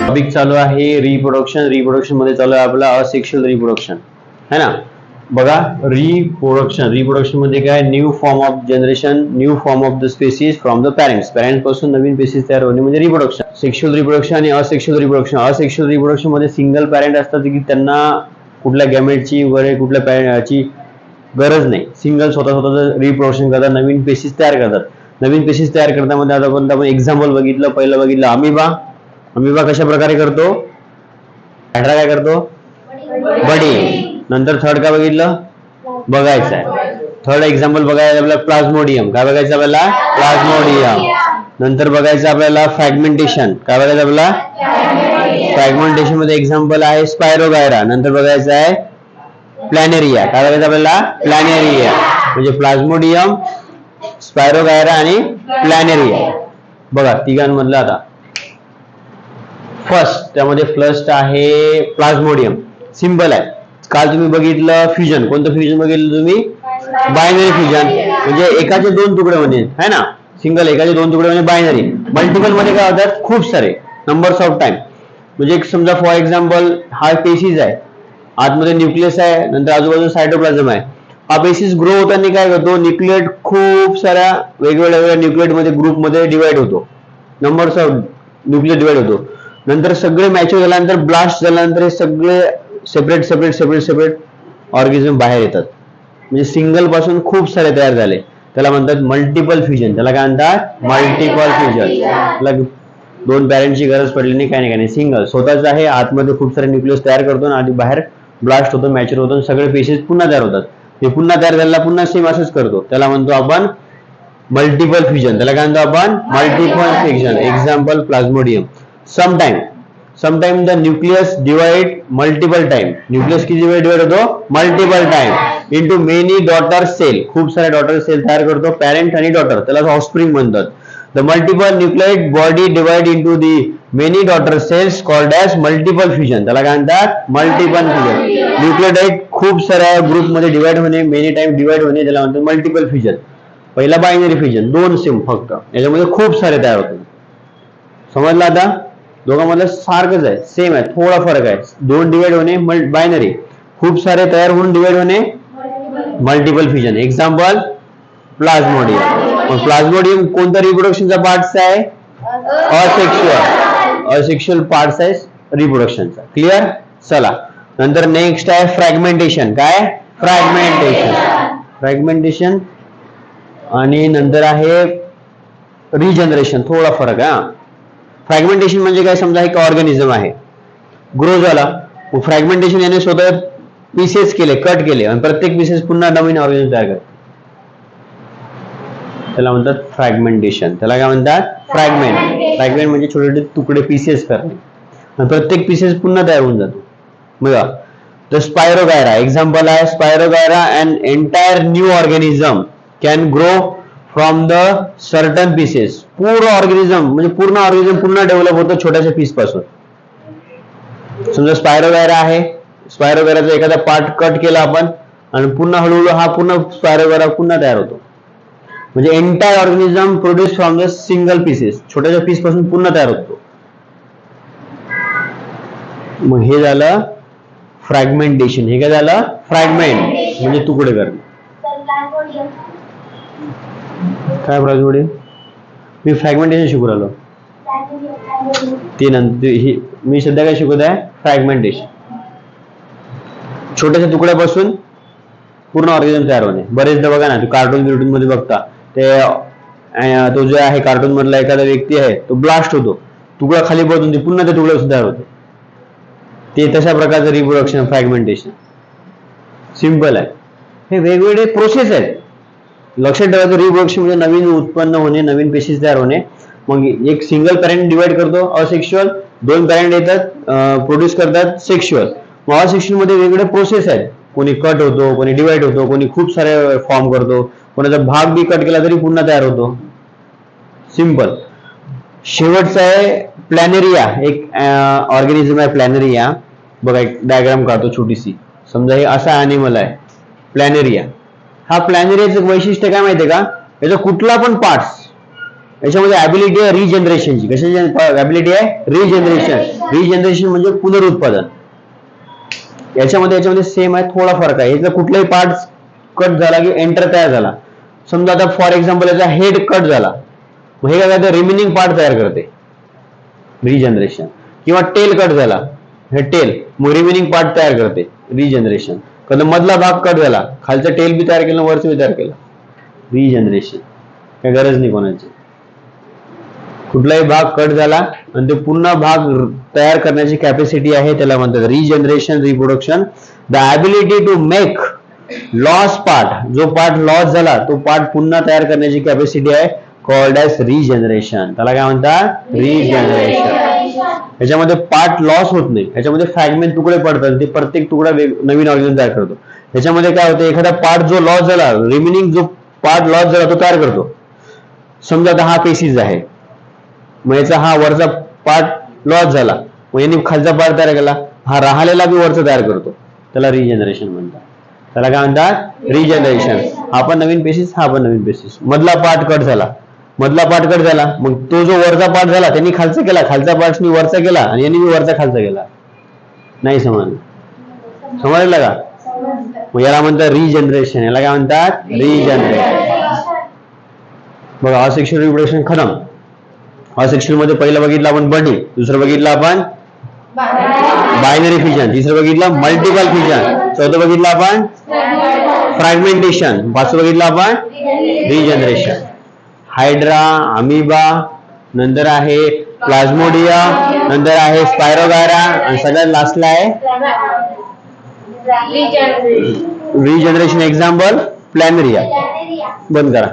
Topic चालू आहे reproduction रिप्रोडक्शनमध्ये चालू आहे आपला असेक्शुअल रिप्रोडक्शन है ना? बघा रिप्रोडक्शन रिप्रोडक्शनमध्ये काय? New form of generation new form of the species from the parents पॅरेंट्सपासून नवीन स्पेसिस तयार होणे म्हणजे रिप्रोडक्शन सेक्शुअल रिप्रोडक्शन आणि असेक्शुअल रिप्रोडक्शन असेक्शुअल रिप्रोडक्शनमध्ये सिंगल पॅरेंट असतात की त्यांना कुठल्या गॅमेटची वगैरे कुठल्या पॅरेंटची गरज नाही. सिंगल स्वतः स्वतःच रिप्रोडक्शन करतात नवीन पेशीस तयार करतात. नवीन पेशीस तयार करण्यामध्ये आता पण आपण एक्झाम्पल बघितलं पहिलं बघितलं अमिबा. अमिबा कशा प्रकारे करतो? हॅड्रा काय करतो? बडी. नंतर थर्ड काय बघितलं? बघायचं आहे थर्ड एक्झाम्पल बघायचं आपल्याला प्लाझ्मोडियम काय बघायचं आपल्याला? प्लाझ्मोडियम नंतर बघायचं आपल्याला फ्रॅगमेंटेशन काय बघायचं आपल्याला? फ्रॅगमेंटेशनमध्ये एक्झाम्पल आहे स्पायरोगायरा नंतर बघायचं आहे प्लॅनेरिया काय बघायचं आपल्याला? प्लॅनेरिया म्हणजे प्लाझ्मोडियम स्पायरोगायरा आणि प्लॅनेरिया बघा तिघांमधलं आता. फर्स्ट त्यामध्ये फर्स्ट आहे प्लाझ्मोडियम. सिंपल आहे. काल तुम्ही बघितलं फ्युजन कोणतं फ्युजन बघितलं तुम्ही? बायनरी फ्युजन म्हणजे एकाचे दोन तुकडे म्हणजे है ना? सिंगल एकाचे दोन तुकडे म्हणजे बायनरी मल्टिपलमध्ये काय होतात? खूप सारे. नंबर्स ऑफ टाइम म्हणजे समजा फॉर एक्झाम्पल हा पेशीज आहे. आतमध्ये न्यूक्लियस आहे नंतर आजूबाजूला सायटोप्लाझम आहे. हा बेसिस ग्रो होताना काय करतो? न्यूक्लिएट खूप साऱ्या वेगवेगळ्या वेगळ्या न्यूक्लिएटमध्ये ग्रुपमध्ये डिवाइड होतो. नंबर्स ऑफ न्यूक्लिएट डिवाइड होतो. नंतर सगळे मॅच्युअर झाल्यानंतर ब्लास्ट झाल्यानंतर हे सगळे separate separate separate separate organism बाहेर येतात. म्हणजे सिंगलपासून खूप सारे तयार झाले. त्याला म्हणतात मल्टिपल फ्युजन त्याला काय म्हणतात? मल्टिपल फ्युजन त्याला दोन पॅरेंटची गरज पडली नाही काय नाही काय नाही. सिंगल स्वतःच आहे आतमध्ये खूप सारे न्यूक्लियस तयार करतो आणि आधी बाहेर ब्लास्ट होतो मॅच्युअर होतो आणि सगळे पेशीस पुन्हा तयार होतात. हे पुन्हा तयार झालेला पुन्हा सेम असंच करतो. त्याला म्हणतो आपण मल्टिपल फ्युजन त्याला काय म्हणतो आपण? Multiple fusion example plasmodium sometime sometime the nucleus divide multiple time nucleus किती वेळ डिवाइड होतो? Multiple time into many daughter cell खूप सारे डॉटर सेल तयार करतो. पॅरेंट आणि डॉटर त्याला ऑफस्प्रिंग म्हणतात. The multiple nucleate body divide into the many daughter cells called as multiple fusion त्याला काय म्हणतात मल्टिपल फ्युजन न्यूक्लियोटाईड खूप डिवाइड होणे मेनी टाइम डिवाइड होणे त्याला मल्टिपल फ्युजन पहिला बायनरी फ्युजन दोन सिम फक्त. याच्यामध्ये खूप सारे तयार होतात समजलं आता दोघांमधलं सारखंच आहे सेम आहे थोडा फरक आहे दोन डिवाइड होणे बायनरी खूप सारे तयार होऊन डिवाइड होणे मल्टिपल फ्युजन एक्झाम्पल प्लाझ्मोडियम मग प्लाझ्मोडियम कोणत्या रिप्रोडक्शनचा पार्ट आहे? असेक्शुअल असेक्शुअल पार्ट आहे रिप्रोडक्शनचा क्लिअर चला. नंतर नेक्स्ट आहे फ्रॅगमेंटेशन काय? फ्रॅगमेंटेशन फ्रॅगमेंटेशन आणि नंतर आहे रिजनरेशन थोडा फरक आहे हा. फ्रॅगमेंटेशन म्हणजे काय? समजा एक ऑर्गॅनिझम आहे. ग्रो झाला. फ्रॅगमेंटेशन याने स्वतः पीसेस केले कट केले. आणि प्रत्येक पीसेस पुन्हा नवीन ऑर्गॅनिझम तयार करते. त्याला म्हणतात फ्रॅगमेंटेशन त्याला काय म्हणतात? फ्रॅगमेंट फ्रॅगमेंट म्हणजे छोटे छोटे तुकडे पीसेस करणे. प्रत्येक पीसेस पुन्हा तयार होऊन जातो. बघा. तर स्पायरोगायरा एक्झाम्पल आहे spirogyra and entire new organism can grow from the certain pieces पूर्ण ऑर्गॅनिझम म्हणजे पूर्ण ऑर्गॅनिझम पुन्हा डेव्हलप होतं छोट्याशा पीसपासून. समजा स्पायरोगायरा आहे. स्पायरोगायराचा एखादा पार्ट कट केला आपण आणि पुन्हा हळूहळू हा पूर्ण स्पायरोगायरा पुन्हा तयार होतो. म्हणजे entire organism produce from the single pieces छोट्याशा पीसपासून पुन्हा तयार होतो. मग हे झालं फ्रॅगमेंटेशन हे काय झालं? फ्रॅगमेंट म्हणजे तुकडे करणे. काय प्रॉब्लेम मी फ्रॅगमेंटेशन शिकू राहिलो. ते नंतर ही मी सध्या काय शिकवत आहे? फ्रॅगमेंटेशन छोट्याशा तुकड्यापासून पूर्ण ऑर्गॅनिझम तयार होणे. बरेचदा बघा ना कार्टून बिर्टून मध्ये बघता. ते तो जो आहे कार्टून मधला एखादा व्यक्ती आहे तो ब्लास्ट होतो. तुकडा खाली पडून ते पुन्हा त्या तुकड्यापासून तयार होते. ते तशा प्रकारचं रिप्रोडक्शन फ्रॅगमेंटेशन सिंपल आहे. हे वेगवेगळे प्रोसेस आहेत. लक्षात ठेवायचं रिप्रोडक्शन म्हणजे नवीन उत्पन्न होणे नवीन पेशीस तयार होणे. मग एक सिंगल पॅरेंट डिवाइड करतो असेक्शुअल दोन पॅरेंट येतात प्रोड्यूस करतात सेक्शुअल मग असेक्शुअलमध्ये वेगवेगळे प्रोसेस आहेत. कोणी कट होतो कोणी डिवाइड होतो कोणी खूप सारे फॉर्म करतो. कोणाचा भाग बी कट केला तरी पुन्हा तयार होतो. सिंपल शेवटचा आहे प्लॅनेरिया एक ऑर्गॅनिझम आहे प्लॅनेरिया बघा एक डायग्राम काढतो छोटीशी. समजा हे असा अॅनिमल आहे. प्लॅनेरिया हा प्लॅनेरियाचं वैशिष्ट्य काय माहितीये का? याचा कुठला पण पार्ट्स याच्यामध्ये ऍबिलिटी आहे रिजनरेशनची कशाची ऍबिलिटी आहे? रिजनरेशन रिजनरेशन म्हणजे पुनरुत्पादन. याच्यामध्ये याच्यामध्ये सेम आहे थोडा फरक आहे. याचा कुठलाही पार्ट कट झाला की एंटर तयार झाला. समजा आता फॉर एक्झाम्पल याचा हेड कट झाला. मग हे काय करते? रिमेनिंग पार्ट तयार करते. रिजनरेशन किंवा टेल कट झाला. हे टेल मग रिमेनिंग पार्ट तयार करते. रिजनरेशन कारण मधला भाग कट झाला. खालचं टेल बी तयार केलं वरचं बी तयार केला. रिजनरेशन काय गरज नाही कोणाची. कुठलाही भाग कट झाला आणि ते पुन्हा भाग तयार करण्याची कॅपॅसिटी आहे त्याला म्हणतात regeneration reproduction the ability to make loss part जो पार्ट लॉस झाला तो पार्ट पुन्हा तयार करण्याची कॅपॅसिटी आहे कॉल्ड ॲज रिजनरेशन त्याला काय म्हणतात? रिजनरेशन याच्यामध्ये पार्ट लॉस होत नाही. याच्यामध्ये फ्रॅगमेंट तुकडे पडतात. ते प्रत्येक तुकडा नवीन ऑर्गन तयार करतो. याच्यामध्ये काय होतं? एखादा पार्ट जो लॉस झाला रिमेनिंग जो पार्ट लॉस झाला तो तयार करतो. समजा आता हा पेसीज आहे. मग याचा हा वरचा पार्ट लॉस झाला. मग यांनी खालचा पार्ट तयार केला. हा राहिलेला बी वरचा तयार करतो. त्याला रिजनरेशन म्हणतात. त्याला काय म्हणतात? रिजनरेशन हा पण नवीन पेसीस हा पण नवीन पेसीस मधला पार्ट कट झाला. मधला पार्ट कट झाला. मग तो जो वरचा पार्ट झाला त्यांनी खालचा केला. खालचा पार्टनी वरचा केला आणि यांनी बी वरचा खालचा केला. नाही समजलं समजलं का? मग याला म्हणतात रिजनरेशन याला काय म्हणतात? रिजनरेशन बघा असेक्शुअल रिप्रोडक्शन खतम. असेक्शुअलमध्ये पहिलं बघितलं आपण बर्डिंग दुसरं बघितलं आपण बायनरी फिजन तिसरं बघितलं मल्टिपल फिजन चौथं बघितलं आपण? फ्रॅगमेंटेशन पाचवं बघितलं आपण? रिजनरेशन हायड्रा अमिबा नंतर आहे प्लाझ्मोडिया नंतर आहे स्पायरोगायरा आणि सगळ्यात लास्टला आहे? रिजनरेशन एक्झाम्पल प्लॅनरिया बंद करा.